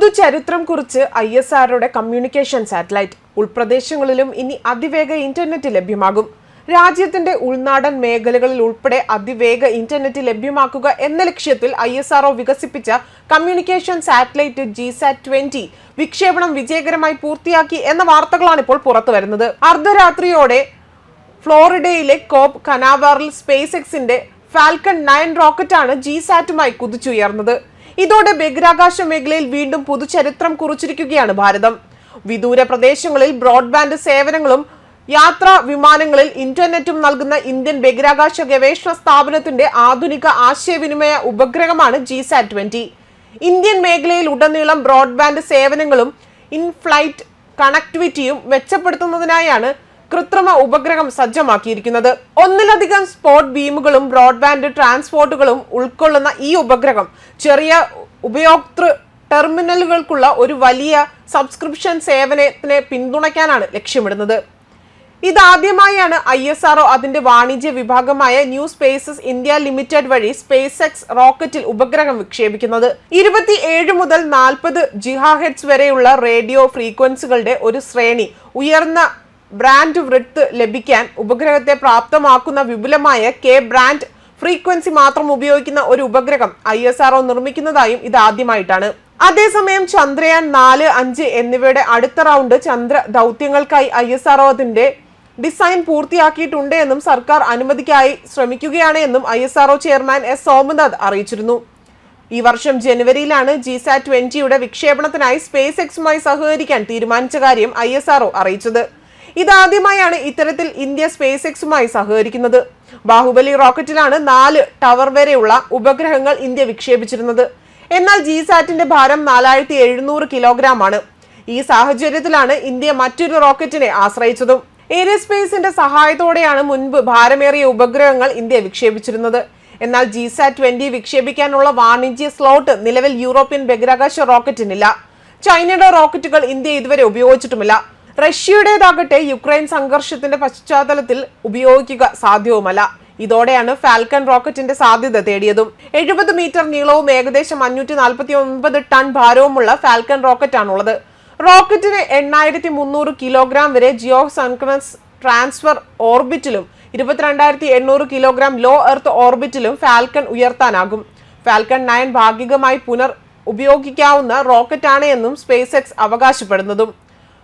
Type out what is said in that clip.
പുതുചരിത്രം കുറിച്ച് I S ആറുടെ communication satellite ഉൾപ്രദേശങ്ങളിലും ഇനി അതിവേഗ ഇന്റർനെറ്റ് ലഭ്യമാകും. രാജ്യത്തിന്റെ ഉൾനാടൻ മേഖലകളിൽ ഉൾപ്പെടെ അതിവേഗ ഇന്റർനെറ്റ് ലഭ്യമാക്കുക എന്ന ലക്ഷ്യത്തിൽ ഐ എസ് ആർഒ വികസിപ്പിച്ച കമ്മ്യൂണിക്കേഷൻ സാറ്റലൈറ്റ് ജി സാറ്റ് ട്വന്റി വിക്ഷേപണം വിജയകരമായി പൂർത്തിയാക്കി എന്ന വാർത്തകളാണ് ഇപ്പോൾ പുറത്തു വരുന്നത് അർദ്ധരാത്രിയോടെ ഫ്ലോറിഡയിലെ കോപ് കനാവാറിൽ സ്പേസ് എക്സിന്റെ ഫാൽക്കൺ നയൻ റോക്കറ്റാണ് ജി സാറ്റുമായി കുതിച്ചുയർന്നത്. ഇതോടെ ബഹിരാകാശ മേഖലയിൽ വീണ്ടും പുതുചരിത്രം കുറിച്ചിരിക്കുകയാണ് ഭാരതം. വിദൂര പ്രദേശങ്ങളിൽ ബ്രോഡ്ബാൻഡ് സേവനങ്ങളും യാത്രാ വിമാനങ്ങളിൽ ഇന്റർനെറ്റും നൽകുന്ന ഇന്ത്യൻ ബഹിരാകാശ ഗവേഷണ സ്ഥാപനത്തിന്റെ ആധുനിക ആശയവിനിമയ ഉപഗ്രഹമാണ് ജി സാറ്റ് ട്വന്റി ഇന്ത്യൻ മേഖലയിൽ ഉടനീളം ബ്രോഡ്ബാൻഡ് സേവനങ്ങളും ഇൻഫ്ലൈറ്റ് കണക്ടിവിറ്റിയും മെച്ചപ്പെടുത്തുന്നതിനായാണ് കൃത്രിമ ഉപഗ്രഹം സജ്ജമാക്കിയിരിക്കുന്നത്. ഒന്നിലധികം സ്പോട്ട് ബീമുകളും ബ്രോഡ്ബാൻഡ് ട്രാൻസ്പോർട്ടുകളും ഉൾക്കൊള്ളുന്ന ഈ ഉപഗ്രഹം ചെറിയ ഉപയോക്തൃ ടെർമിനലുകൾക്കുള്ള ഒരു വലിയ സബ്സ്ക്രിപ്ഷൻ സേവനത്തിനെ പിന്തുണയ്ക്കാനാണ് ലക്ഷ്യമിടുന്നത്. ഇതാദ്യമായാണ് ഐ എസ് ആർഒ അതിന്റെ വാണിജ്യ വിഭാഗമായ ന്യൂ സ്പേസസ് ഇന്ത്യ ലിമിറ്റഡ് വഴി സ്പേസ് എക്സ് റോക്കറ്റിൽ ഉപഗ്രഹം വിക്ഷേപിക്കുന്നത്. ഇരുപത്തി ഏഴ് മുതൽ നാൽപ്പത് ജിഹാഹെഡ്സ് വരെയുള്ള റേഡിയോ ഫ്രീക്വൻസികളുടെ ഒരു ശ്രേണി ഉയർന്ന ബ്രാൻഡ് വൃത്ത് ലഭിക്കാൻ ഉപഗ്രഹത്തെ പ്രാപ്തമാക്കുന്ന വിപുലമായ കെ ബ്രാൻഡ് ഫ്രീക്വൻസി മാത്രം ഉപയോഗിക്കുന്ന ഒരു ഉപഗ്രഹം ഐ എസ് ആർഒ നിർമ്മിക്കുന്നതായും ഇത് ആദ്യമായിട്ടാണ്. അതേസമയം ചന്ദ്രയാൻ നാല് അഞ്ച് എന്നിവയുടെ അടുത്ത റൗണ്ട് ചന്ദ്ര ദൗത്യങ്ങൾക്കായി ഐ എസ് ആർഒ അതിന്റെ ഡിസൈൻ പൂർത്തിയാക്കിയിട്ടുണ്ട് എന്നും സർക്കാർ അനുമതിക്കായി ശ്രമിക്കുകയാണ് എന്നും I S RO chairman S Somanath അറിയിച്ചിരുന്നു. ഈ വർഷം ജനുവരിയിലാണ് ജിസാറ്റ് ട്വന്റിയുടെ വിക്ഷേപണത്തിനായി സ്പേസ് എക്സുമായി സഹകരിക്കാൻ തീരുമാനിച്ച കാര്യം ഐ എസ് ആർഒ അറിയിച്ചത്. ഇതാദ്യമായാണ് ഇത്തരത്തിൽ ഇന്ത്യ സ്പേസ് എക്സുമായി സഹകരിക്കുന്നത്. ബാഹുബലി റോക്കറ്റിലാണ് നാല് ടവർ വരെയുള്ള ഉപഗ്രഹങ്ങൾ ഇന്ത്യ വിക്ഷേപിച്ചിരുന്നത്. എന്നാൽ ജി സാറ്റിന്റെ ഭാരം നാലായിരത്തി എഴുന്നൂറ് കിലോഗ്രാം ആണ് ഈ സാഹചര്യത്തിലാണ് ഇന്ത്യ മറ്റൊരു റോക്കറ്റിനെ ആശ്രയിച്ചതും. എയർസ്പേസിന്റെ സഹായത്തോടെയാണ് മുൻപ് ഭാരമേറിയ ഉപഗ്രഹങ്ങൾ ഇന്ത്യ വിക്ഷേപിച്ചിരുന്നത്. എന്നാൽ ജി സാറ്റ് ട്വന്റി വിക്ഷേപിക്കാനുള്ള വാണിജ്യ സ്ലോട്ട് നിലവിൽ യൂറോപ്യൻ ബഹിരാകാശ റോക്കറ്റിനില്ല. ചൈനയുടെ റോക്കറ്റുകൾ ഇന്ത്യ ഇതുവരെ ഉപയോഗിച്ചിട്ടുമില്ല. റഷ്യയുടേതാകട്ടെ യുക്രൈൻ സംഘർഷത്തിന്റെ പശ്ചാത്തലത്തിൽ ഉപയോഗിക്കുക സാധ്യവുമല്ല. ഇതോടെയാണ് ഫാൽക്കൺ റോക്കറ്റിന്റെ സാധ്യത തേടിയതും. എഴുപത് മീറ്റർ നീളവും ഏകദേശം അഞ്ഞൂറ്റി നാൽപ്പത്തി ഒൻപത് ടൺ ഭാരവുമുള്ള ഫാൽക്കൺ റോക്കറ്റാണുള്ളത്. റോക്കറ്റിന് എണ്ണായിരത്തി മുന്നൂറ് കിലോഗ്രാം വരെ ജിയോ സൺക്രസ് ട്രാൻസ്ഫർ ഓർബിറ്റിലും ഇരുപത്തിരണ്ടായിരത്തി എണ്ണൂറ് കിലോഗ്രാം ലോ എർത്ത് ഓർബിറ്റിലും ഫാൽക്കൺ ഉയർത്താനാകും. ഫാൽക്കൺ നയൻ ഭാഗികമായി പുനർ ഉപയോഗിക്കാവുന്ന റോക്കറ്റാണ് എന്നും സ്പേസ് എക്സ് അവകാശപ്പെടുന്നതും.